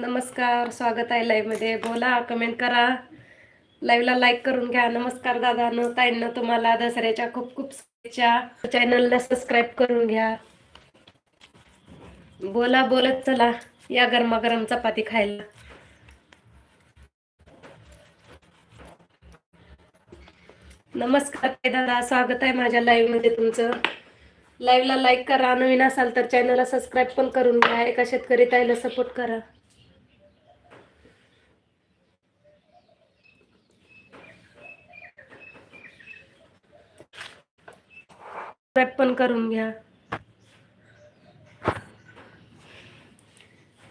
नमस्कार स्वागत आहे लाईव्हमध्ये बोला कमेंट करा. लाईव्हला लाईक करून घ्या. नमस्कार दादानं ताईंना तुम्हाला दसऱ्याच्या खूप खूप शुभेच्छा. चॅनलला सबस्क्राईब करून घ्या. बोला बोलत चला या गरमागरम चपाती खायला. नमस्कार ताई दादा स्वागत आहे माझ्या लाईव्हमध्ये तुमचं. लाईव्हला लाईक करा. नवीन असाल तर चॅनलला सबस्क्राईब पण करून घ्या. एका शेतकरी ताईला सपोर्ट करा. सबस्क्राईब पण करून घ्या.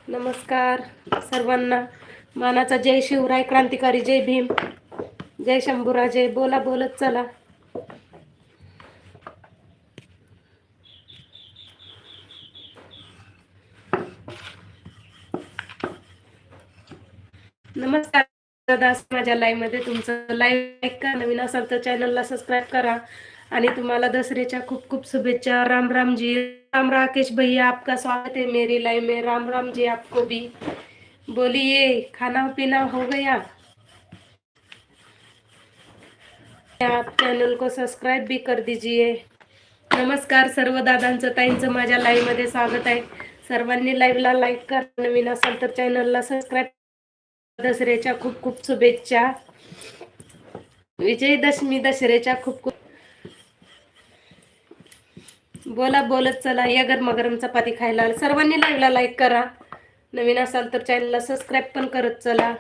नमस्कार सर्वांना. मानाचा जय शिवराय क्रांतिकारी जय भीम. जय शंभूराजय बोला बोलत चला. नमस्कार दादा माझ्या लाईव्हमध्ये तुमचं लाईव्ह का नवीन असाल तर चॅनलला सबस्क्राईब करा. आणि तुम्हाला दसऱ्याच्या खूप खूप शुभेच्छा. राम राम जी राम राकेश भैया आपका स्वागत है मेरी लाइफ में. राम राम जी आपको भी. बोलिए खाना पीना हो गया? आप चॅनल को सबस्क्राईब भी कर दीजिए. नमस्कार सर्व दादांचं ताईंचं. माझ्या लाईव्हमध्ये स्वागत आहे. सर्वांनी लाईव्हला लाईक करा. नवीन असाल तर चॅनलला सबस्क्राईब दसऱ्याच्या खूप खूप शुभेच्छा. विजयदशमी दसऱ्याच्या खूप खूप बोला बोलत चला. या गरमागरम चपाती खायला सर्वांनी लाईव्हला लाईक करा. नवीन असाल तर चॅनलला सबस्क्राईब पण करत चला.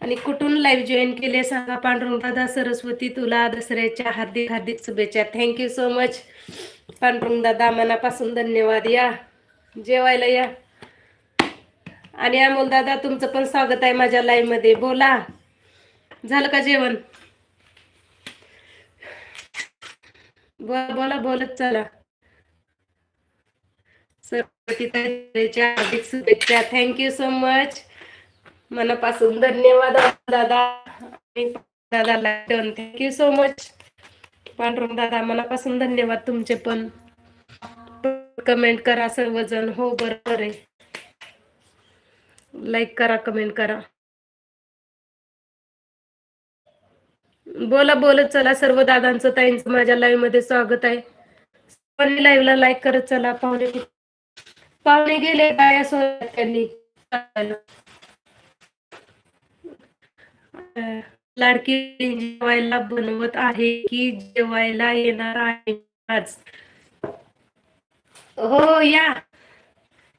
आणि कुठून लाईव्ह जॉईन केले सांगा पांडुरंग. दादा सरस्वती तुला दसऱ्याच्या हार्दिक हार्दिक शुभेच्छा. थँक्यू सो मच पांडुरंग दादा मनापासून धन्यवाद. या. जेवायला या. आणि अमोल दादा तुमचं पण स्वागत आहे माझ्या लाईव्हमध्ये. बोला. झालं का जेवण? बोला बोला बोलत चला. सरस्वतीच्या हार्दिक शुभेच्छा. थँक्यू सो मच मनापासून धन्यवाद दादा. दादा दादाला थँक्यू सो मच पांडुरंग दादा मनापासून धन्यवाद तुमचे पण. कमेंट करा सर्वजण. हो बरोबर आहे. लाईक करा कमेंट करा. बोला बोलत चला. सर्व दादांचं ताईंचं माझ्या लाईव्हमध्ये स्वागत आहे. लाईव्ह लाईव्हला लाईक करत चला. पाहुणे पाहुणे गेले काय असं त्यांनी. लाडकी जेवायला बनवत आहे की जेवायला येणार आहे? आज. हो या.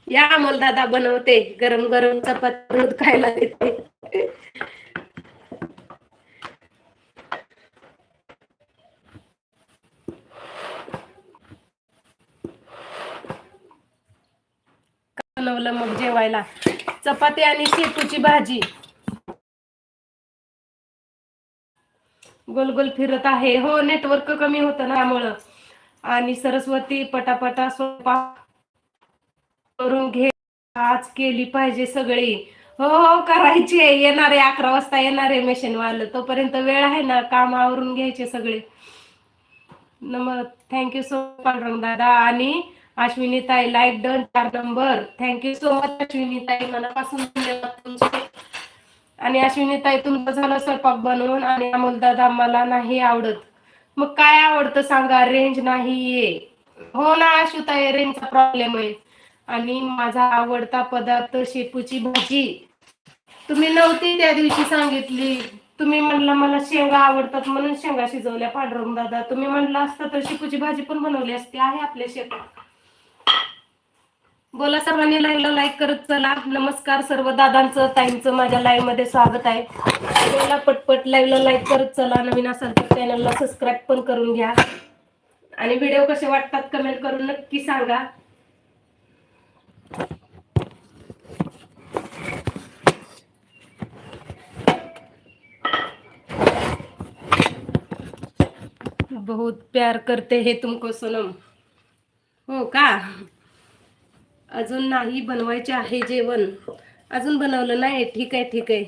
या अमोल दादा बनवते. गरम गरम चपाती दूध खायला देते. बनवलं मग जेवायला. चपाती आणि शेपूची भाजी. गोल गोल फिरत आहे. हो नेटवर्क कमी होतं ना त्यामुळं. आणि सरस्वती पटापटा सोपा करून घे. आज केली पाहिजे सगळी. हो हो करायची आहे. येणारे अकरा वाजता येणारे मशीन वाल तोपर्यंत वेळ आहे ना. काम आवरून घ्यायचे सगळे. नम थँक्यू सो पांडुरंग दादा. आणि अश्विनी ताई लाईक डन चार number thank you so much Ashwini tai. मनापासून धन्यवाद तुमचे. आणि अश्विनी ताई तुमचं झालं स्वयंपाक बनवून आणि अमोल दादा मला नाही आवडत. मग काय आवडतं सांगा? रेंज नाहीये. हो ना आशुताई रेंजचा प्रॉब्लेम आहे. आणि माझा आवडता पदार्थ शेपूची भाजी. तुम्ही नव्हती त्या दिवशी सांगितली. तुम्ही म्हणला मला शेंगा आवडतात म्हणून शेंगा शिजवल्या पांडुरंग दादा. तुम्ही म्हणला असतं तर शेपूची भाजी पण बनवली असती. आहे आपल्या शेतात. बोला सर्वांनी लाईव्हला लाईक करत चला. नमस्कार सर्व दादांचं ताईंचं माझ्या लाईव्हमध्ये स्वागत आहे. बोला पटपट लाईव्हला लाईक करत चला. नवीन असाल तर चॅनलला सबस्क्राईब पण करून घ्या. आणि व्हिडिओ कसे वाटतात कमेंट करून नक्की सांगा. बहुत प्यार करते हे तुमको सोनम. हो का? अजून नाही बनवायचे आहे जेवण. अजून बनवलं नाही. ठीक आहे ठीक आहे.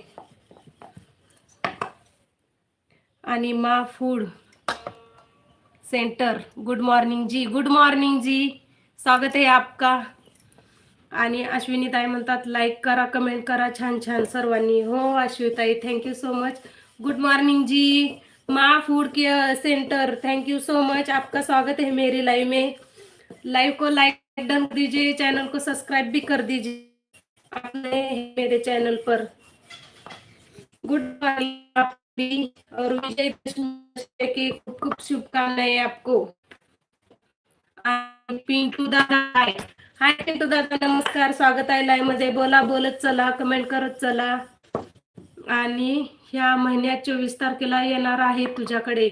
आणि Maa food centre. Good morning जी. गुड मॉर्निंग जी. स्वागत आहे आपका. आणि अश्विनी ताई म्हणतात लाईक करा कमेंट करा. छान छान सर्वांनी. हो Ashwitai thank you so much good morning G. Maa food care centre. Thank you so much आपका स्वागत है मेरी लाइव में. लाइव को लाइक डन कर दीजिए चैनल को सब्सक्राइब भी कर दीजिए। आप मेरे चैनल पर। गुड मॉर्निंग आप भी। और विजय की खूब खूब शुभकामनाएं आपको। पिंटू दादा हाय हाय पिंटू दादा नमस्कार। स्वागत आहे लाईव्हमध्ये। बोला बोलत चला कमेंट करत चला। आणि ह्या महिन्यात चोवीस तारखेला येणार आहे तुझ्याकडे।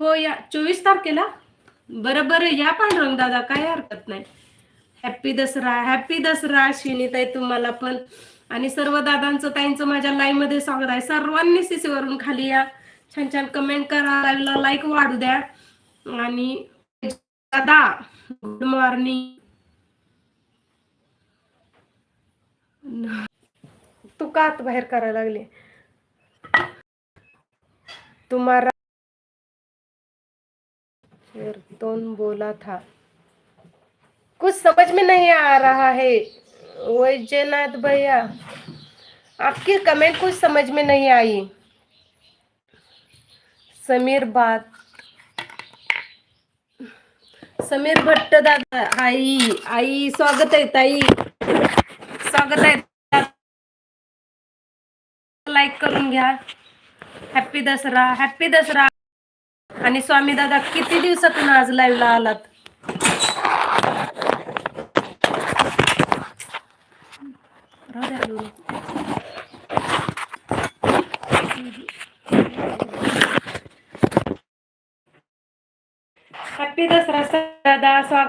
हो या चोवीस तारखेला? बरोबर या पांडुरंग दादा काय हरकत नाही। हॅप्पी दसरा हॅप्पी दसरा अश्विनीताई तुम्हाला पण. आणि सर्व दादांचं ताईंचं माझ्या लाईव्हमध्ये स्वागत आहे. सर्वांनी सीसी वरून खाली या. छान छान कमेंट करा लाईव्हला लाईक वाढू द्या. आणि दादा गुड मॉर्निंग तू का आत बाहेर करायला लागले? तुम्हाला फिर बोला था. कुछ समझ में नहीं आ रहा है। वैजनाथ भैया आपकी कमेंट कुछ समझ में नहीं आई। समीर बात। समीर भट्ट दादा आई आई स्वागत आहे ताई। स्वागत आहे लाईक करून घ्या। Happy Dussehra happy Dussehra. आणि स्वामी दादा किती दिवसातून आज लाईव्हला आलात? राहू द्या हळू. हॅप्पी दसरा दादा स्वागत